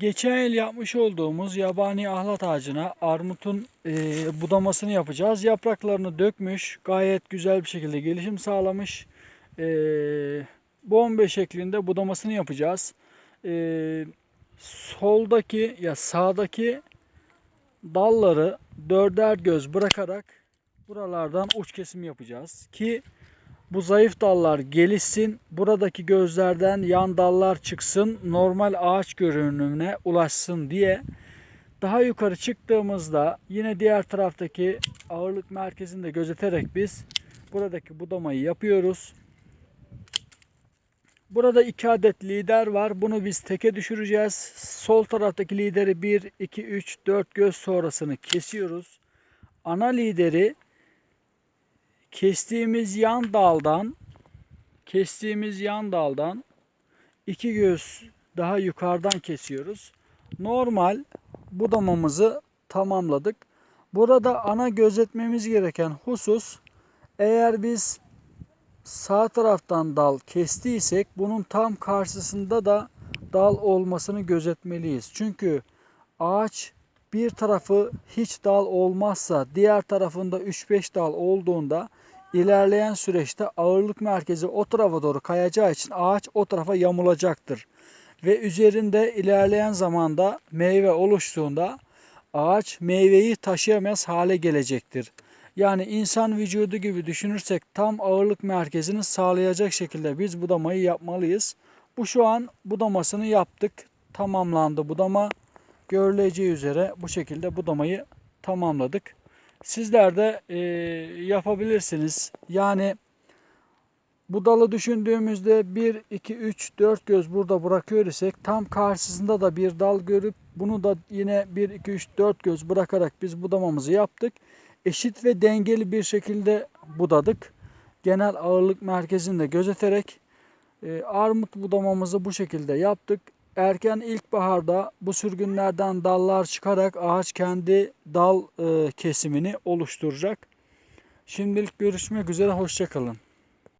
Geçen yıl yapmış olduğumuz yabani ahlat ağacına armutun e, budamasını yapacağız. Yapraklarını dökmüş, gayet güzel bir şekilde gelişim sağlamış. E, bombe şeklinde budamasını yapacağız. E, soldaki ya sağdaki dalları dörder göz bırakarak buralardan uç kesim yapacağız ki bu zayıf dallar gelişsin, buradaki gözlerden yan dallar çıksın, normal ağaç görünümüne ulaşsın diye daha yukarı çıktığımızda yine diğer taraftaki ağırlık merkezini de gözeterek biz buradaki budamayı yapıyoruz. Burada iki adet lider var. Bunu biz teke düşüreceğiz. Sol taraftaki lideri 1, 2, 3, 4 göz sonrasını kesiyoruz. Ana lideri kestiğimiz yan daldan kestiğimiz yan daldan iki göz daha yukarıdan kesiyoruz. Normal budamamızı tamamladık. Burada ana gözetmemiz gereken husus eğer biz sağ taraftan dal kestiysek bunun tam karşısında da dal olmasını gözetmeliyiz. Çünkü ağaç bir tarafı hiç dal olmazsa diğer tarafında 3-5 dal olduğunda ilerleyen süreçte ağırlık merkezi o tarafa doğru kayacağı için ağaç o tarafa yamulacaktır. Ve üzerinde ilerleyen zamanda meyve oluştuğunda ağaç meyveyi taşıyamaz hale gelecektir. Yani insan vücudu gibi düşünürsek tam ağırlık merkezini sağlayacak şekilde biz budamayı yapmalıyız. Bu şu an budamasını yaptık. Tamamlandı budama. Görüleceği üzere bu şekilde budamayı tamamladık. Sizler de e, yapabilirsiniz. Yani bu dalı düşündüğümüzde 1, 2, 3, 4 göz burada bırakıyor isek tam karşısında da bir dal görüp bunu da yine 1, 2, 3, 4 göz bırakarak biz budamamızı yaptık. Eşit ve dengeli bir şekilde budadık. Genel ağırlık merkezini de gözeterek e, armut budamamızı bu şekilde yaptık. Erken ilkbaharda bu sürgünlerden dallar çıkarak ağaç kendi dal e, kesimini oluşturacak. Şimdilik görüşmek üzere, hoşçakalın.